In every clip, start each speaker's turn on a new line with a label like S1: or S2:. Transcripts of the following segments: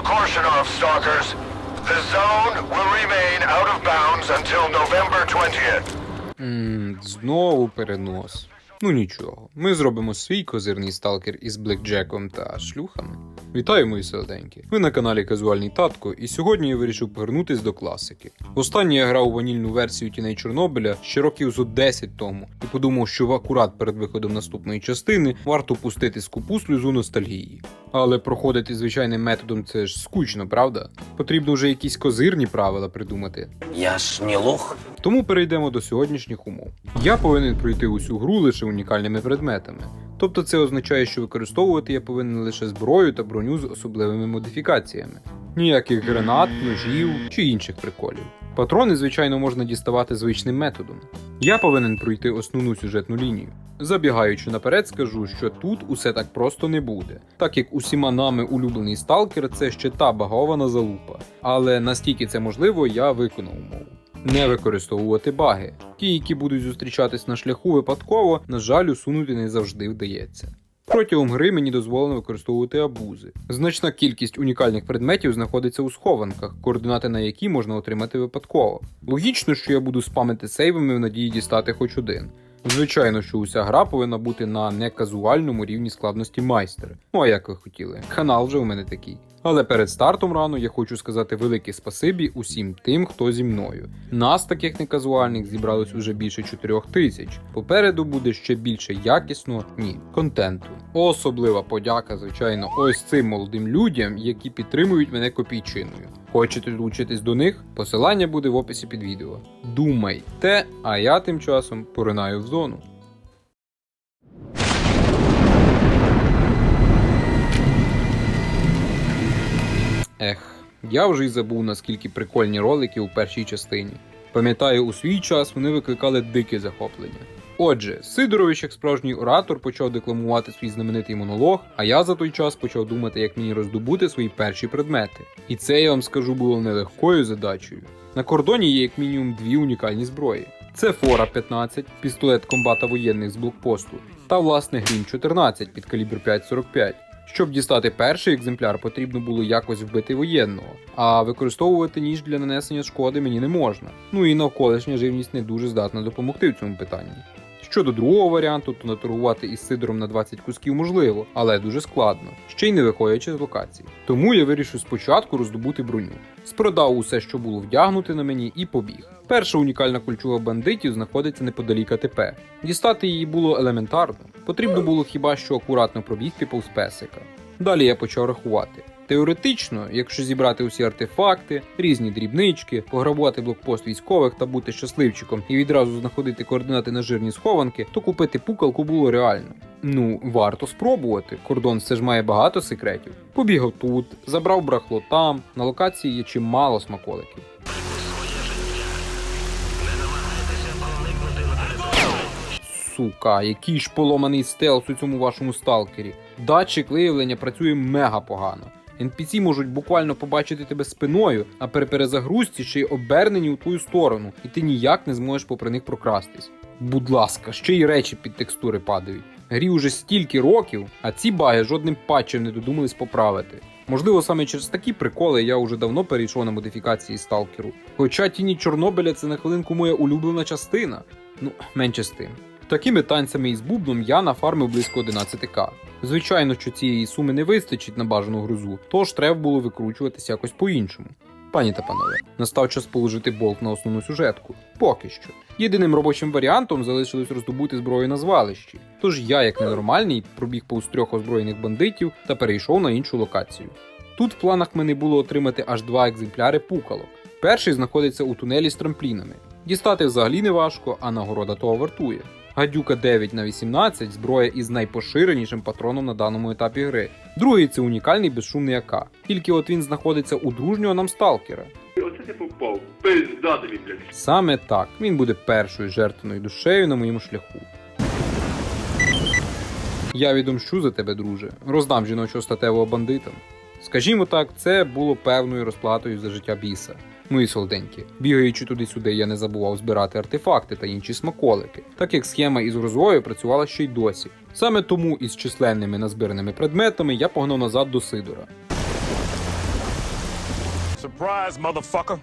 S1: Korshunov, Stalkers. The zone will remain out of bounds until November 20th.
S2: Ммм, знову перенос. Ну нічого, ми зробимо свій козирний сталкер із блекджеком та шлюхами. Вітаю, мої солоденькі! Ви на каналі Казуальний Татко, і сьогодні я вирішив повернутись до класики. Останнє я грав у ванільну версію тіней Чорнобиля ще років зо 10 тому, і подумав, що в акурат перед виходом наступної частини варто пустити скупу сльозу ностальгії. Але проходити звичайним методом це ж скучно, правда? Потрібно вже якісь козирні правила придумати.
S3: Я ж не лох.
S2: Тому перейдемо до сьогоднішніх умов. Я повинен пройти усю гру лише унікальними предметами. Тобто це означає, що використовувати я повинен лише зброю та броню з особливими модифікаціями. Ніяких гранат, ножів чи інших приколів. Патрони, звичайно, можна діставати звичним методом. Я повинен пройти основну сюжетну лінію. Забігаючи наперед, скажу, що тут усе так просто не буде, так як усіма нами улюблений сталкер це ще та багована залупа. Але наскільки це можливо, я виконав умову. Не використовувати баги. Ті, які будуть зустрічатись на шляху випадково, на жаль, усунути не завжди вдається. Протягом гри мені дозволено використовувати абузи. Значна кількість унікальних предметів знаходиться у схованках, координати на які можна отримати випадково. Логічно, що я буду спамити сейвами в надії дістати хоч один. Звичайно, що уся гра повинна бути на неказуальному рівні складності майстер. Ну а як ви хотіли, канал вже у мене такий. Але перед стартом рану я хочу сказати велике спасибі усім тим, хто зі мною. Нас, таких неказуальних, зібралось уже більше 4 тисяч. Попереду буде ще більше якісного ні контенту. Особлива подяка, звичайно, ось цим молодим людям, які підтримують мене копійчиною. Хочете долучитись до них? Посилання буде в описі під відео. Думайте, а я тим часом поринаю в зону. Ех, я вже й забув, наскільки прикольні ролики у першій частині. Пам'ятаю, у свій час вони викликали дике захоплення. Отже, Сидорович, як справжній оратор, почав декламувати свій знаменитий монолог, а я за той час почав думати, як мені роздобути свої перші предмети. І це я вам скажу було нелегкою задачею. На кордоні є як мінімум дві унікальні зброї: це Фора 15, пістолет комбата воєнних з блокпосту, та власне Грім 14 під калібр 5.45. Щоб дістати перший екземпляр, потрібно було якось вбити воєнного, а використовувати ніж для нанесення шкоди мені не можна. Ну і навколишня живність не дуже здатна допомогти в цьому питанні. Щодо другого варіанту, то наторгувати із сидором на 20 кусків можливо, але дуже складно, ще й не виходячи з локації. Тому я вирішив спочатку роздобути броню. Спродав усе, що було вдягнуте на мені, і побіг. Перша унікальна кульчуга бандитів знаходиться неподалік АТП. Дістати її було елементарно. Потрібно було хіба що акуратно пробігти повз песика. Далі я почав рахувати. Теоретично, якщо зібрати усі артефакти, різні дрібнички, пограбувати блокпост військових та бути щасливчиком і відразу знаходити координати на жирні схованки, то купити пукалку було реально. Ну, варто спробувати. Кордон все ж має багато секретів. Побігав тут, забрав брахло там. На локації є чимало смаколиків. Сука, який ж поломаний стелс у цьому вашому сталкері. Датчик виявлення працює мега погано. NPC можуть буквально побачити тебе спиною, а при перезагрузці ще й обернені у твою сторону, і ти ніяк не зможеш попри них прокрастись. Будь ласка, ще й речі під текстури падають. Грі уже стільки років, а ці баги жодним патчем не додумались поправити. Можливо, саме через такі приколи я вже давно перейшов на модифікації сталкеру. Хоча тіні Чорнобиля це на хвилинку моя улюблена частина. Ну, менше з тим. Такими танцями із бубном я нафармив близько 11к. Звичайно, що цієї суми не вистачить на бажану грузу, тож треба було викручуватися якось по-іншому. Пані та панове, настав час положити болт на основну сюжетку. Поки що. Єдиним робочим варіантом залишилось роздобути зброю на звалищі. Тож я, як ненормальний, пробіг повз трьох озброєних бандитів та перейшов на іншу локацію. Тут в планах мене було отримати аж два екземпляри пукалок. Перший знаходиться у тунелі з трамплінами. Дістати взагалі не важко, а нагорода того вартує. Гадюка 9 на 18 зброя із найпоширенішим патроном на даному етапі гри. Другий це унікальний безшумний АК. Тільки от він знаходиться у дружнього нам сталкера.
S4: Оце ти попав. Пизда тобі, блядь.
S2: Саме так він буде першою жертвеною душею на моєму шляху. Я відомщу за тебе, друже, роздам жіночого статевого бандитам. Скажімо так, це було певною розплатою за життя біса. Мої солоденькі, бігаючи туди-сюди, я не забував збирати артефакти та інші смаколики, так як схема із грозою працювала ще й досі. Саме тому із численними назбираними предметами я погнав назад до Сидора.
S3: Surprise, motherfucker.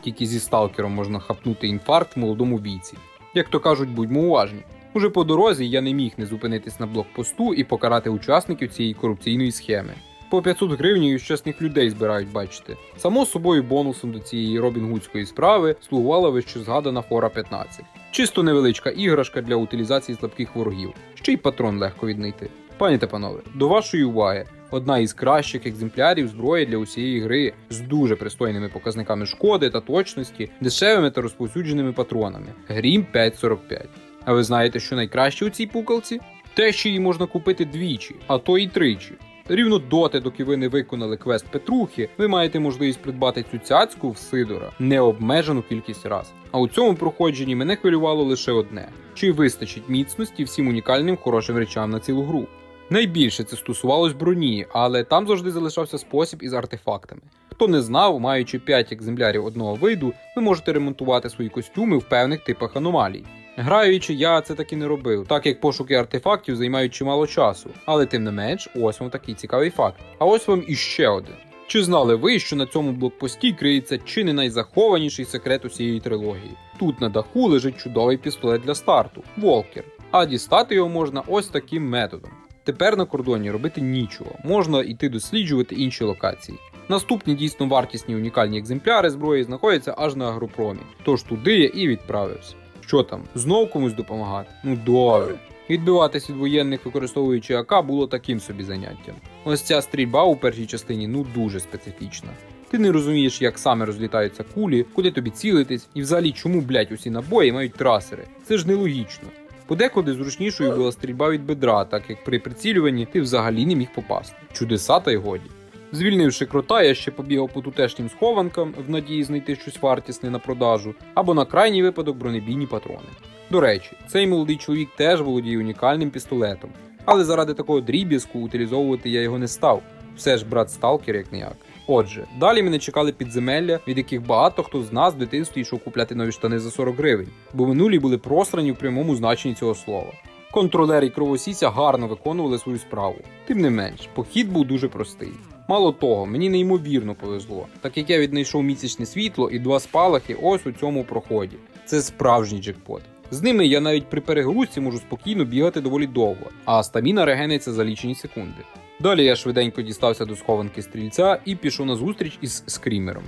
S2: Тільки зі сталкером можна хапнути інфаркт в молодому віці. Як то кажуть, будьмо уважні. Уже по дорозі я не міг не зупинитись на блокпосту і покарати учасників цієї корупційної схеми. По 500 гривень із чесних людей збирають, бачите. Само собою бонусом до цієї робінгудської справи слугувала вище згадана фора 15. Чисто невеличка іграшка для утилізації слабких ворогів, ще й патрон легко віднайти. Пані та панове, до вашої уваги, одна із кращих екземплярів зброї для усієї гри з дуже пристойними показниками шкоди та точності, дешевими та розповсюдженими патронами. Грім 545. А ви знаєте, що найкраще у цій пукалці? Те, що її можна купити двічі, а то і тричі. Рівно доти, доки ви не виконали квест Петрухи, ви маєте можливість придбати цю цяцьку в Сидора необмежену кількість раз. А у цьому проходженні мене хвилювало лише одне: чи вистачить міцності всім унікальним хорошим речам на цілу гру. Найбільше це стосувалось броні, але там завжди залишався спосіб із артефактами. Хто не знав, маючи 5 екземплярів одного виду, ви можете ремонтувати свої костюми в певних типах аномалій. Граючи, я це таки не робив, так як пошуки артефактів займають чимало часу. Але тим не менш, ось вам такий цікавий факт. А ось вам іще один. Чи знали ви, що на цьому блокпості криється чи не найзахованіший секрет усієї трилогії? Тут на даху лежить чудовий пістолет для старту Волкер, а дістати його можна ось таким методом. Тепер на кордоні робити нічого, можна йти досліджувати інші локації. Наступні дійсно вартісні унікальні екземпляри зброї знаходяться аж на агропромі. Тож туди я і відправився. Що там, знов комусь допомагати? Ну добре. Відбиватись від воєнних, використовуючи АК, було таким собі заняттям. Ось ця стрільба у першій частині ну дуже специфічна. Ти не розумієш, як саме розлітаються кулі, куди тобі цілитись, і взагалі чому, блять, усі набої мають трасери. Це ж нелогічно. Подекуди зручнішою була стрільба від бедра, так як при прицілюванні ти взагалі не міг попасти. Чудеса та й годі. Звільнивши крота, я ще побігав по тутешнім схованкам в надії знайти щось вартісне на продажу, або на крайній випадок бронебійні патрони. До речі, цей молодий чоловік теж володіє унікальним пістолетом, але заради такого дріб'язку утилізовувати я його не став. Все ж брат сталкер як ніяк. Отже, далі мене чекали підземелля, від яких багато хто з нас в дитинстві йшов купляти нові штани за 40 гривень, бо минулі були просрані в прямому значенні цього слова. Контролери і кровосіся гарно виконували свою справу. Тим не менш, похід був дуже простий. Мало того, мені неймовірно повезло, так як я віднайшов місячне світло і два спалахи ось у цьому проході. Це справжній джекпот. З ними я навіть при перегрузці можу спокійно бігати доволі довго, а стаміна регениться за лічені секунди. Далі я швиденько дістався до схованки стрільця і пішов на зустріч із скрімером.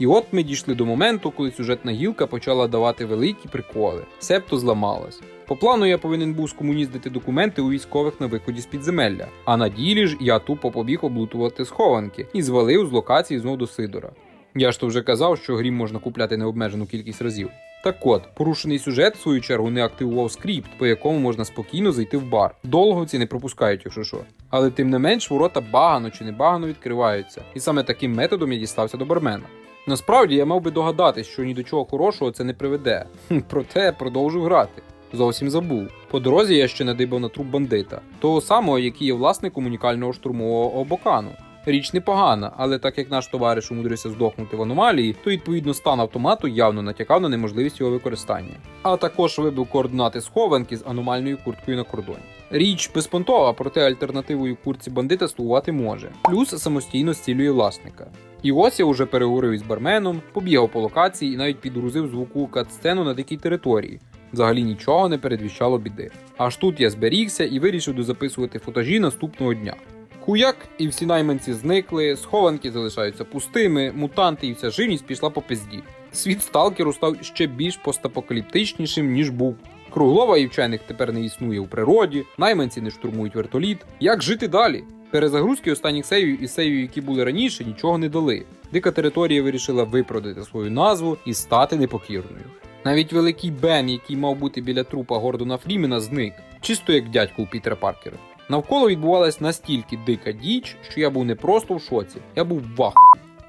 S2: І от ми дійшли до моменту, коли сюжетна гілка почала давати великі приколи, себто зламалась. По плану я повинен був скомуніздити документи у військових на виході з підземелля, а на ділі ж я тупо побіг облутувати схованки і звалив з локації знов до Сидора. Я ж то вже казав, що грім можна купляти необмежену кількість разів. Так от, порушений сюжет, в свою чергу, не активував скрипт, по якому можна спокійно зайти в бар. Долговці не пропускають, якщо що. Але тим не менш, ворота багано чи не багано відкриваються. І саме таким методом я дістався до бармена. Насправді я мав би догадатись, що ні до чого хорошого це не приведе. Проте продовжу грати. Зовсім забув. По дорозі я ще надибав на труп бандита, того самого, який є власником унікального штурмового обокану. Річ непогана, але так як наш товариш умудрився здохнути в аномалії, то відповідно стан автомату явно натякав на неможливість його використання. А також вибив координати схованки з аномальною курткою на кордоні. Річ безпонтова, проте альтернативою куртці бандита слугувати може, плюс самостійно зцілює власника. І ось я уже переговорив із барменом, побігав по локації і навіть підгрузив звуку кат-сцену на дикій території. Взагалі нічого не передвіщало біди. Аж тут я зберігся і вирішив дозаписувати футажі наступного дня. Хуяк, і всі найманці зникли, схованки залишаються пустими, мутанти і вся живність пішла по пизді. Світ сталкеру став ще більш постапокаліптичнішим, ніж був. Круглова і вчених тепер не існує у природі, найманці не штурмують вертоліт. Як жити далі? Перезагрузки останніх сейвів і сейвів, які були раніше, нічого не дали. Дика територія вирішила виправдати свою назву і стати непокірною. Навіть великий Бен, який мав бути біля трупа Гордона Фрімена, зник, чисто як дядько у Пітера Паркера. Навколо відбувалась настільки дика діч, що я був не просто в шоці, я був вах.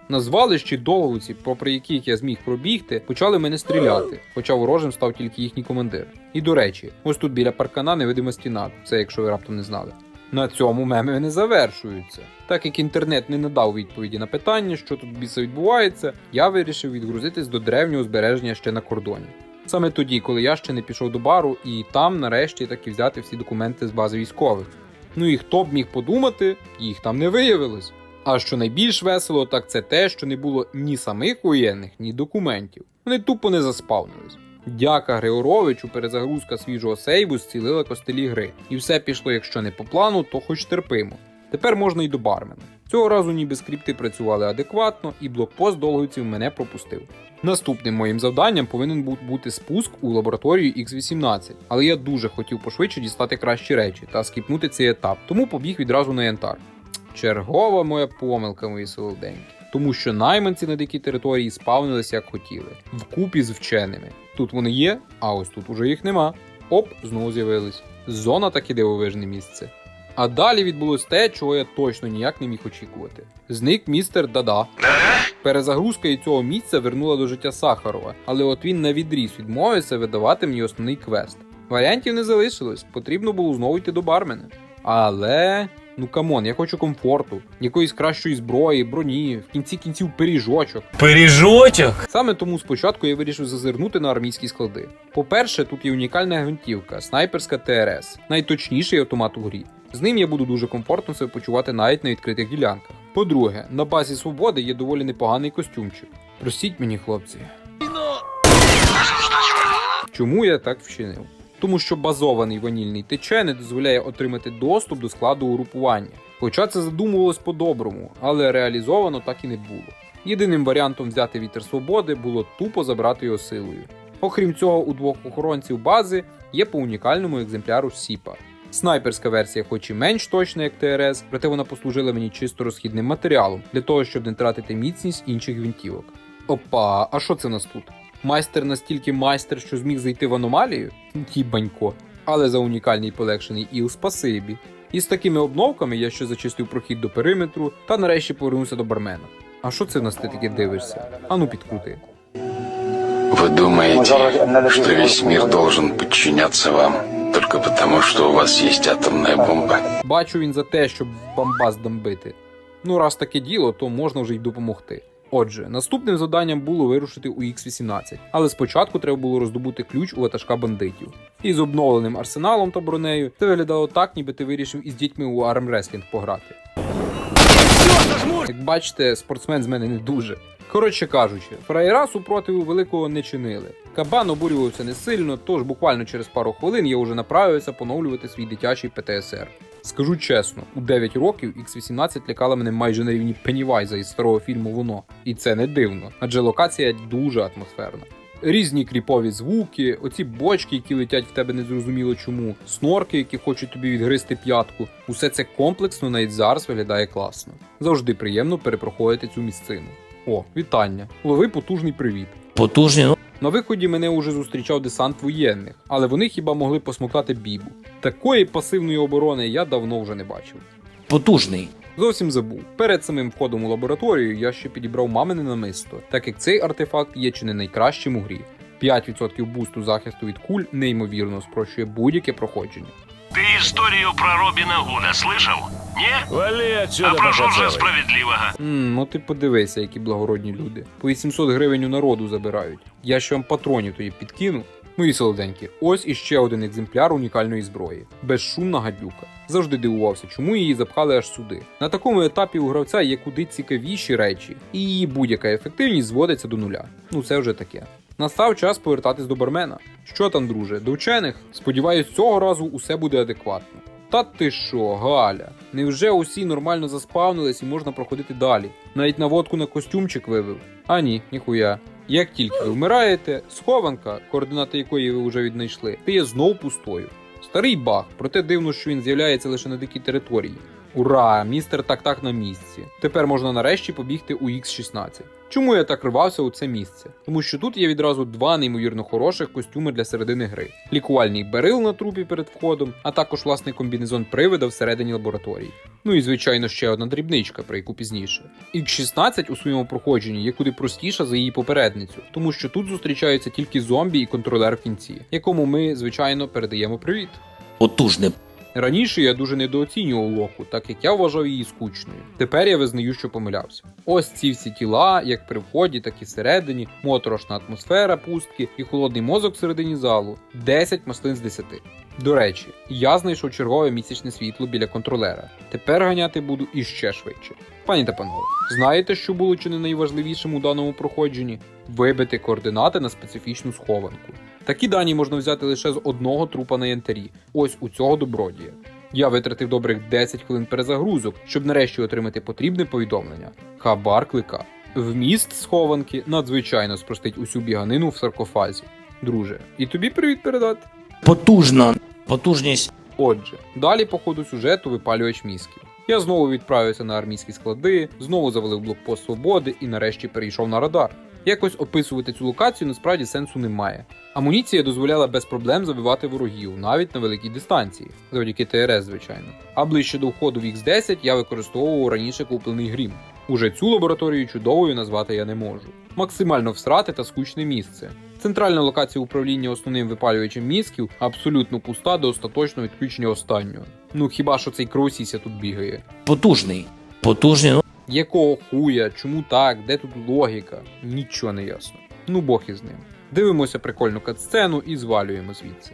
S2: На звалищі довгоці, попри яких я зміг пробігти, почали мене стріляти, хоча ворожим став тільки їхній командир. І до речі, ось тут біля паркана невидима стіна, це якщо ви раптом не знали. На цьому меми не завершуються. Так як інтернет не надав відповіді на питання, що тут біса відбувається, я вирішив відгрузитись до древнього збереження ще на кордоні. Саме тоді, коли я ще не пішов до бару, і там нарешті таки взяти всі документи з бази військових. Ну і хто б міг подумати, їх там не виявилось. А що найбільш весело, так це те, що не було ні самих воєнних, ні документів. Вони тупо не заспавнились. Дяка Григоровичу перезагрузка свіжого сейву зцілила костелі гри. І все пішло, якщо не по плану, то хоч терпимо. Тепер можна й до бармена. Цього разу ніби скрипти працювали адекватно, і блокпост долговців мене пропустив. Наступним моїм завданням повинен був бути спуск у лабораторію X18, але я дуже хотів пошвидше дістати кращі речі та скіпнути цей етап, тому побіг відразу на янтар. Чергова моя помилка, мої солоденькі. Тому що найманці на дикій території спавнилися як хотіли, вкупі з вченими. Тут вони є, а ось тут уже їх нема. Оп, знову з'явились. Зона таке дивовижне місце. А далі відбулось те, чого я точно ніяк не міг очікувати. Зник містер Дада. Перезагрузка і цього місця вернула до життя Сахарова, але от він на відріз відмовився видавати мені основний квест. Варіантів не залишилось, потрібно було знову йти до бармена. Але. Ну камон, я хочу комфорту, якоїсь кращої зброї, броні, в кінці кінців пиріжочок.
S3: Пиріжочок?
S2: Саме тому спочатку я вирішив зазирнути на армійські склади. По-перше, тут є унікальна гвинтівка, снайперська ТРС, найточніший автомат у грі. З ним я буду дуже комфортно себе почувати навіть на відкритих ділянках. По-друге, на базі свободи є доволі непоганий костюмчик. Простіть мені, хлопці. Чому я так вчинив? Тому що базований ванільний тече не дозволяє отримати доступ до складу угрупування. Хоча це задумувалось по-доброму, але реалізовано так і не було. Єдиним варіантом взяти вітер свободи було тупо забрати його силою. Окрім цього, у двох охоронців бази є по унікальному екземпляру Сіпа. Снайперська версія, хоч і менш точна, як ТРС, проте вона послужила мені чисто розхідним матеріалом для того, щоб не тратити міцність інших гвинтівок. Опа, а що це нас тут? Майстер настільки майстер, що зміг зайти в аномалію? Ті банько. Але за унікальний полегшений іл спасибі. І з такими обновками я ще зачистив прохід до периметру та нарешті повернувся до бармена. А що це в нас ти таке дивишся? Ану підкрути.
S5: Вы думаете, что весь мир должен подчиняться вам только потому, что у вас есть атомная бомба?
S2: Бачу він за те, щоб бомбас дамбити. Ну, раз таке діло, то можна вже й допомогти. Отже, наступним завданням було вирушити у X18, але спочатку треба було роздобути ключ у ватажка бандитів. І з обновленим арсеналом та бронею це виглядало так, ніби ти вирішив із дітьми у армреслінг пограти. Як бачите, спортсмен з мене не дуже. Коротше кажучи, фраєра супротиву великого не чинили. Кабан обурювався не сильно, тож буквально через пару хвилин я вже направився поновлювати свій дитячий ПТСР. Скажу чесно, у 9 років X18 лякала мене майже на рівні Пеннівайза із старого фільму Воно. І це не дивно, адже локація дуже атмосферна. Різні кріпові звуки, оці бочки, які летять в тебе незрозуміло чому, снорки, які хочуть тобі відгризти п'ятку. Усе це комплексно навіть зараз виглядає класно. Завжди приємно перепроходити цю місцину. О, вітання! Лови потужний привіт.
S3: Потужні, ну.
S2: На виході мене уже зустрічав десант воєнних, але вони хіба могли посмоктати бібу. Такої пасивної оборони я давно вже не бачив.
S3: Потужний.
S2: Зовсім забув. Перед самим входом у лабораторію я ще підібрав мамине намисто, так як цей артефакт є чи не найкращим у грі. 5% бусту захисту від куль неймовірно спрощує будь-яке проходження.
S6: Ты историю про Робина Гуда слышал? Не?
S7: Вали отсюда,
S6: А прошу же
S7: Богатырь.
S6: справедливого.
S2: Ммм, ну ти подивися, які благородні люди. По 800 гривень у народу забирають. Я ще вам патронів тоді підкину. Ну і солоденькі, ось іще один екземпляр унікальної зброї. Безшумна гадюка. Завжди дивувався, чому її запхали аж сюди. На такому етапі у гравця є куди цікавіші речі, і її будь-яка ефективність зводиться до нуля. Ну це вже таке. Настав час повертатись до бармена. Що там, друже, до вчених? Сподіваюсь, цього разу усе буде адекватно. Та ти що, Галя? Невже усі нормально заспавнились і можна проходити далі? Навіть наводку на костюмчик вивив. А ні, ніхуя. Як тільки ви вмираєте, схованка, координати якої ви вже віднайшли, стає знов пустою. Старий баг, проте дивно, що він з'являється лише на дикій території. Ура! Містер так-так на місці. Тепер можна нарешті побігти у X16. Чому я так рвався у це місце? Тому що тут є відразу два неймовірно хороших костюми для середини гри: лікувальний берил на трупі перед входом, а також власний комбінезон привида всередині лабораторії. Ну і звичайно ще одна дрібничка, про яку пізніше. X16 у своєму проходженні є куди простіша за її попередницю, тому що тут зустрічаються тільки зомбі і контролер в кінці, якому ми, звичайно, передаємо привіт.
S3: Потужний.
S2: Раніше я дуже недооцінював локу, так як я вважав її скучною. Тепер я визнаю, що помилявся. Ось ці всі тіла, як при вході, так і всередині, моторошна атмосфера пустки і холодний мозок всередині залу 10 маслин з 10. До речі, я знайшов чергове місячне світло біля контролера. Тепер ганяти буду іще швидше. Пані та панове, знаєте, що було чи не найважливішим у даному проходженні? Вибити координати на специфічну схованку. Такі дані можна взяти лише з одного трупа на янтарі, ось у цього добродія. Я витратив добрих 10 хвилин перезагрузок, щоб нарешті отримати потрібне повідомлення. Хабар клика. Вміст схованки надзвичайно спростить усю біганину в саркофазі. Друже, і тобі привіт передати.
S3: Потужно. Потужність.
S2: Отже, далі по ходу сюжету випалювач мізків. Я знову відправився на армійські склади, знову завалив блокпост свободи і нарешті перейшов на радар. Якось описувати цю локацію насправді сенсу немає. Амуніція дозволяла без проблем забивати ворогів, навіть на великій дистанції, завдяки ТРС, звичайно. А ближче до входу в X10 я використовував раніше куплений грім. Уже цю лабораторію чудовою назвати я не можу. Максимально всрати та скучне місце. Центральна локація управління основним випалювачем мізків абсолютно пуста до остаточного відключення останнього. Ну хіба що цей кросіся тут бігає?
S3: Потужний. Потужний.
S2: Якого хуя, чому так, де тут логіка? Нічого не ясно. Ну Бог із ним. Дивимося прикольну катсцену і звалюємо звідси.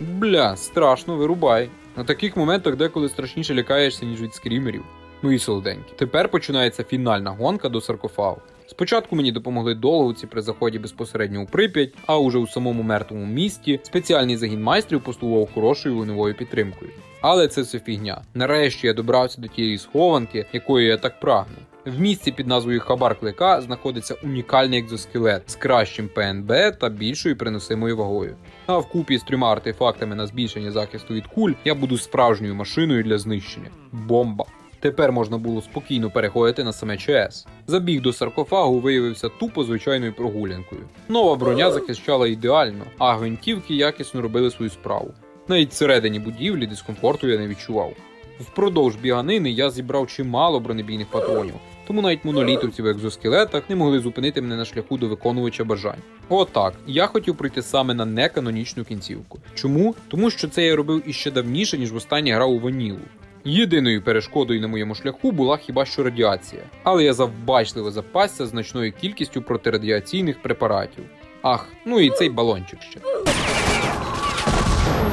S2: Бля, страшно, вирубай. На таких моментах деколи страшніше лякаєшся, ніж від скрімерів. Ну і солоденькі. Тепер починається фінальна гонка до саркофагу. Спочатку мені допомогли долговці при заході безпосередньо у Прип'ять, а уже у самому мертвому місті спеціальний загін майстрів послугував хорошою вогневою підтримкою. Але це все фігня. Нарешті я добрався до тієї схованки, якої я так прагну. В місці під назвою Хабар Клика знаходиться унікальний екзоскелет з кращим ПНБ та більшою переносимою вагою. А вкупі з трьома артефактами на збільшення захисту від куль я буду справжньою машиною для знищення. Бомба! Тепер можна було спокійно переходити на саме ЧС. Забіг до саркофагу виявився тупо звичайною прогулянкою. Нова броня захищала ідеально, а гвинтівки якісно робили свою справу. Навіть всередині будівлі дискомфорту я не відчував. Впродовж біганини я зібрав чимало бронебійних патронів, тому навіть монолітовці в екзоскелетах не могли зупинити мене на шляху до виконувача бажань. Отак, я хотів пройти саме на неканонічну кінцівку. Чому? Тому що це я робив іще давніше, ніж востаннє грав у ванілу. Єдиною перешкодою на моєму шляху була хіба що радіація, але я завбачливо запасся значною кількістю протирадіаційних препаратів. Ах, ну і цей балончик ще.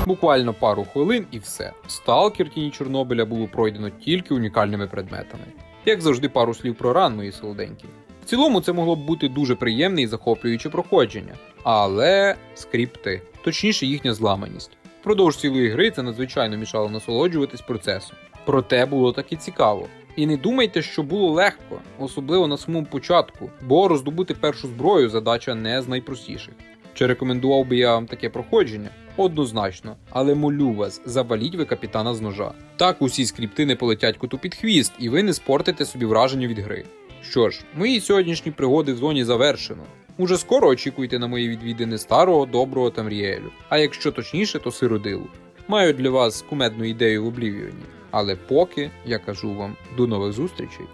S2: Буквально пару хвилин і все. Сталкер тіні Чорнобиля було пройдено тільки унікальними предметами. Як завжди, пару слів про ран, мої солоденькі. В цілому це могло б бути дуже приємне і захоплююче проходження, але скрипти, точніше їхня зламаність. Впродовж цілої гри це надзвичайно мішало насолоджуватись процесом. Проте було так і цікаво. І не думайте, що було легко, особливо на самому початку, бо роздобути першу зброю задача не з найпростіших. Чи рекомендував би я вам таке проходження? Однозначно, але молю вас, заваліть ви капітана з ножа. Так усі скрипти не полетять коту під хвіст, і ви не спортите собі враження від гри. Що ж, мої сьогоднішні пригоди в зоні завершено. Уже скоро очікуйте на мої відвідини старого доброго Тамріелю, а якщо точніше, то сиродилу. Маю для вас кумедну ідею в Облівіоні. Але поки я кажу вам до нових зустрічей.